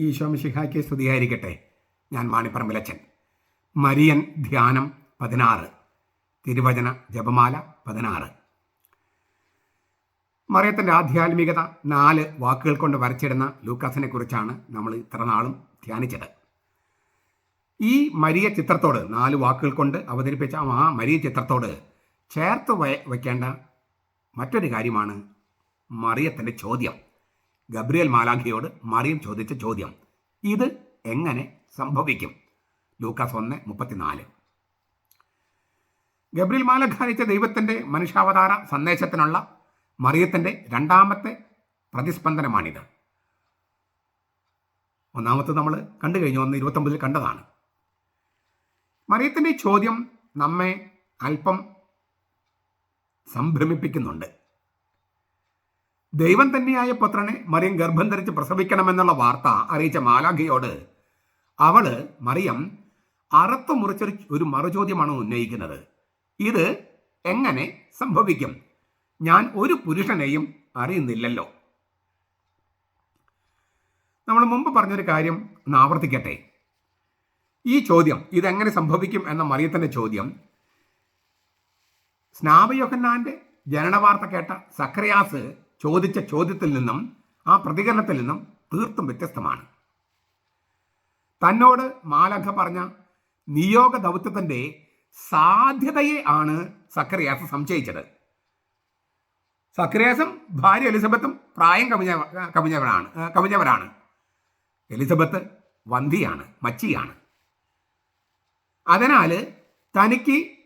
ഈശോമിഷിഹായ്ക്ക് സ്തുതിയായിരിക്കട്ടെ. ഞാൻ മാണിപ്പറമ്പിലച്ചൻ. മരിയൻ ധ്യാനം പതിനാറ്. തിരുവചന ജപമാല പതിനാറ്. മറിയത്തിന്റെ ആധ്യാത്മികത നാല് വാക്കുകൾ കൊണ്ട് വരച്ചിടുന്ന ലൂക്കാസിനെ കുറിച്ചാണ് നമ്മൾ ഇത്ര നാളും ധ്യാനിച്ചത്. ഈ മരിയ ചിത്രത്തോട് നാല് വാക്കുകൾ കൊണ്ട് അവതരിപ്പിച്ച ആ മരിയ ചിത്രത്തോട് ചേർത്ത് വയ വയ്ക്കേണ്ട മറ്റൊരു കാര്യമാണ് മറിയത്തിന്റെ ചോദ്യം. ഗബ്രിയൽ മാലാഖിയോട് മറിയം ചോദിച്ച ചോദ്യം. ഇത് എങ്ങനെ സംഭവിക്കും? ലൂക്കാസ് ഒന്ന് മുപ്പത്തിനാല്. ഗബ്രിയൽ മാലാഖ അയച്ച ദൈവത്തിന്റെ മനുഷ്യാവതാര സന്ദേശത്തിനുള്ള മറിയത്തിന്റെ രണ്ടാമത്തെ പ്രതിസ്പന്ദനമാണിത്. ഒന്നാമത്തെ നമ്മൾ കണ്ടു കഴിഞ്ഞു ഒന്ന് ഇരുപത്തൊമ്പതിൽ കണ്ടതാണ്. മറിയത്തിന്റെ ചോദ്യം നമ്മെ അല്പം സംഭ്രമിപ്പിക്കുന്നുണ്ട്. ദൈവം തന്നെയായ പുത്രനെ മറിയം ഗർഭം ധരിച്ച് പ്രസവിക്കണമെന്നുള്ള വാർത്ത അറിയിച്ച മാലാഖയോട് അവൾ മറിയം അറത്ത് മുറിച്ചൊരു ഒരു മറുചോദ്യമാണ് ഉന്നയിക്കുന്നത്. ഇത് എങ്ങനെ സംഭവിക്കും? ഞാൻ ഒരു പുരുഷനെയും അറിയുന്നില്ലല്ലോ. നമ്മൾ മുമ്പ് പറഞ്ഞൊരു കാര്യം ഒന്ന് ആവർത്തിക്കട്ടെ. ഈ ചോദ്യം ഇതെങ്ങനെ സംഭവിക്കും എന്ന മറിയത്തിന്റെ ചോദ്യം സ്നാപയോഹന്നാന്റെ ജനനവാർത്ത കേട്ട സക്രയാസ് ചോദിച്ച ചോദ്യത്തിൽ നിന്നും ആ പ്രതികരണത്തിൽ നിന്നും തീർത്തും വ്യത്യസ്തമാണ്. തന്നോട് മാലഖ പറഞ്ഞ നിയോഗ ദൗത്യത്തിന്റെ സാധ്യതയെ ആണ് സക്രിയാസ് സംശയിച്ചത്. സക്രിയാസും ഭാര്യ എലിസബത്തും പ്രായം കവിഞ്ഞ കവിഞ്ഞവരാണ് കവിഞ്ഞവരാണ്. എലിസബത്ത് വന്ധിയാണ് മച്ചിയാണ്. അതിനാൽ തനിക്ക്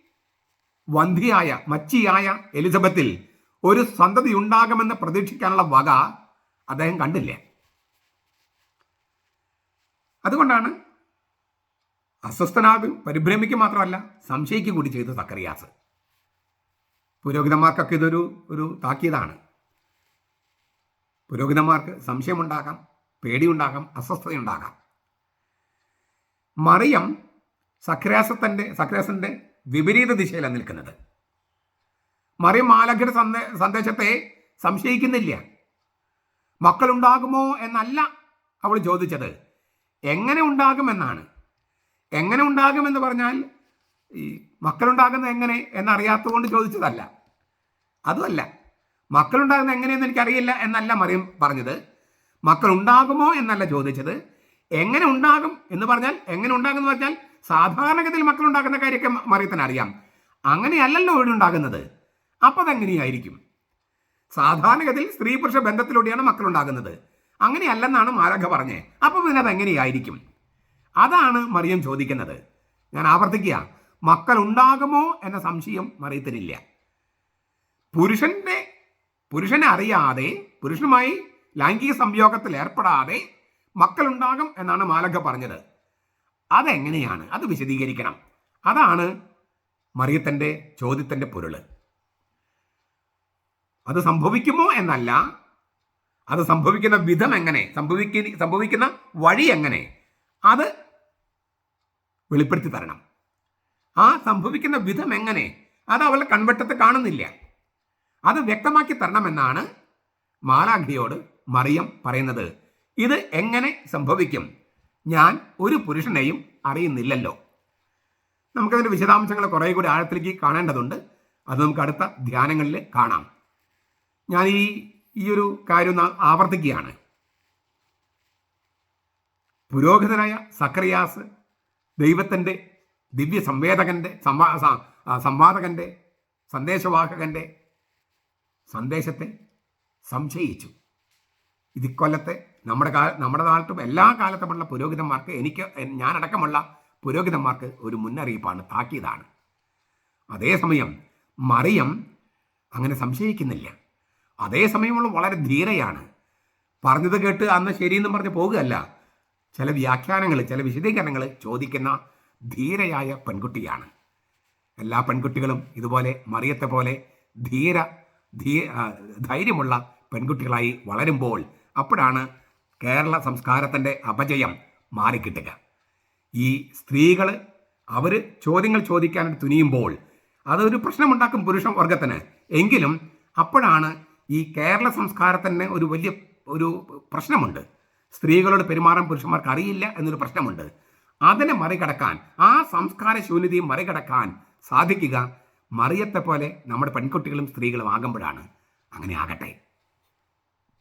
വന്ധിയായ മച്ചിയായ എലിസബത്തിൽ ഒരു സന്തതി ഉണ്ടാകുമെന്ന് പ്രതീക്ഷിക്കാനുള്ള വക അദ്ദേഹം കണ്ടില്ല? അതുകൊണ്ടാണ് അസ്വസ്ഥനാകും പരിഭ്രമിക്കുക മാത്രമല്ല സംശയിക്കുക കൂടി ചെയ്തു സക്കറിയാസ് പുരോഹിതന്മാർക്കൊക്കെ ഇതൊരു ഒരു താക്കീതാണ്. പുരോഹിതന്മാർക്ക് സംശയമുണ്ടാകാം പേടിയുണ്ടാകാം അസ്വസ്ഥതയുണ്ടാകാം. മറിയം സക്രാസത്തിന്റെ സക്രാസിന്റെ വിപരീത ദിശയിലാണ് നിൽക്കുന്നത്. മറിയം മാലഖയുടെ സന്ദേ സന്ദേശത്തെ സംശയിക്കുന്നില്ല. മക്കളുണ്ടാകുമോ എന്നല്ല അവൾ ചോദിച്ചത്. എങ്ങനെ ഉണ്ടാകുമെന്നാണ്. എങ്ങനെ ഉണ്ടാകുമെന്ന് പറഞ്ഞാൽ ഈ മക്കളുണ്ടാകുന്നത് എങ്ങനെ എന്നറിയാത്തതുകൊണ്ട് ചോദിച്ചതല്ല. അതുമല്ല മക്കളുണ്ടാകുന്നത് എങ്ങനെയെന്ന് എനിക്കറിയില്ല എന്നല്ല മറിയം പറഞ്ഞത്. മക്കളുണ്ടാകുമോ എന്നല്ല ചോദിച്ചത്. എങ്ങനെ ഉണ്ടാകും എന്ന് പറഞ്ഞാൽ എങ്ങനെ ഉണ്ടാകും എന്ന് പറഞ്ഞാൽ സാധാരണഗതിയിൽ മക്കളുണ്ടാക്കുന്ന കാര്യമൊക്കെ മറിയത്തിന് അറിയാം അങ്ങനെയല്ലല്ലോ ഇവിടെ ഉണ്ടാകുന്നത്. അപ്പോൾ അതെങ്ങനെയായിരിക്കും? സാധാരണഗതിയിൽ സ്ത്രീ പുരുഷ ബന്ധത്തിലൂടെയാണ് മക്കളുണ്ടാകുന്നത്. അങ്ങനെയല്ലെന്നാണ് മാലഖ പറഞ്ഞത് അപ്പോൾ പിന്നെ അതെങ്ങനെയായിരിക്കും? അതാണ് മറിയം ചോദിക്കുന്നത്. ഞാൻ ആവർത്തിക്കുക. മക്കൾ ഉണ്ടാകുമോ എന്ന സംശയം മറിയത്തിനില്ല. പുരുഷന്റെ പുരുഷനെ അറിയാതെ പുരുഷനുമായി ലൈംഗിക സംയോഗത്തിൽ ഏർപ്പെടാതെ മക്കളുണ്ടാകും എന്നാണ് മാലക പറഞ്ഞത്. അതെങ്ങനെയാണ്? അത് വിശദീകരിക്കണം. അതാണ് മറിയത്തിന്റെ ചോദ്യത്തിന്റെ പൊരുൾ. അത് സംഭവിക്കുമോ എന്നല്ല. അത് സംഭവിക്കുന്ന വിധം എങ്ങനെ? സംഭവിക്കുന്ന സംഭവിക്കുന്ന വഴി എങ്ങനെ? അത് വെളിപ്പെടുത്തി തരണം. ആ സംഭവിക്കുന്ന വിധം എങ്ങനെ? അത് അവളുടെ കൺവെട്ടത്ത് കാണുന്നില്ല. അത് വ്യക്തമാക്കി തരണമെന്നാണ് മാലാഖിയോട് മറിയം പറയുന്നത്. ഇത് എങ്ങനെ സംഭവിക്കും? ഞാൻ ഒരു പുരുഷനെയും അറിയുന്നില്ലല്ലോ. നമുക്കതിന്റെ വിശദാംശങ്ങൾ കുറേ കൂടി ആഴത്തിലേക്ക് കാണേണ്ടതുണ്ട്. അത് നമുക്ക് അടുത്ത ധ്യാനങ്ങളിൽ കാണാം. ഞാൻ ഈ ഈ ഒരു കാര്യം ആവർത്തിക്കുകയാണ്. പുരോഹിതനായ സക്രിയാസ് ദൈവത്തിന്റെ ദിവ്യ സംവേദകന്റെ സംവാ സംവാദകന്റെ സന്ദേശവാഹകന്റെ സന്ദേശത്തെ സംശയിച്ചു. ഇതിക്കൊല്ലത്തെ നമ്മുടെ കാല നമ്മുടെ നാട്ടിലും എല്ലാ കാലത്തുമുള്ള പുരോഹിതന്മാർക്ക് എനിക്ക് ഞാനടക്കമുള്ള പുരോഹിതന്മാർക്ക് ഒരു മുന്നറിയിപ്പാണ് താക്കിയതാണ് അതേസമയം മറിയം അങ്ങനെ സംശയിക്കുന്നില്ല. അതേസമയമുള്ള വളരെ ധീരയാണ്. പറഞ്ഞത് കേട്ട് അന്ന് ശരിയെന്നും പറഞ്ഞ് പോകുകയല്ല. ചില വ്യാഖ്യാനങ്ങൾ ചില വിശദീകരണങ്ങൾ ചോദിക്കുന്ന ധീരയായ പെൺകുട്ടിയാണ്. എല്ലാ പെൺകുട്ടികളും ഇതുപോലെ മറിയത്തെ പോലെ ധീര ധീ ധൈര്യമുള്ള പെൺകുട്ടികളായി വളരുമ്പോൾ അപ്പോഴാണ് കേരള സംസ്കാരത്തിന്റെ അപജയം മാറിക്കിട്ടുക. ഈ സ്ത്രീകൾ അവർ ചോദ്യങ്ങൾ ചോദിക്കാൻ തുനിയുമ്പോൾ അതൊരു പ്രശ്നമുണ്ടാക്കും പുരുഷ വർഗത്തിന് എങ്കിലും അപ്പോഴാണ് ഈ കേരള സംസ്കാരത്തിന് ഒരു വലിയ ഒരു പ്രശ്നമുണ്ട്. സ്ത്രീകളോട് പെരുമാറാൻ പുരുഷന്മാർക്ക് അറിയില്ല എന്നൊരു പ്രശ്നമുണ്ട്. അതിനെ മറികടക്കാൻ ആ സംസ്കാര ശൂന്യതയും മറികടക്കാൻ സാധിക്കുക മറിയത്തെ പോലെ നമ്മുടെ പെൺകുട്ടികളും സ്ത്രീകളും ആകുമ്പോഴാണ്. അങ്ങനെ ആകട്ടെ.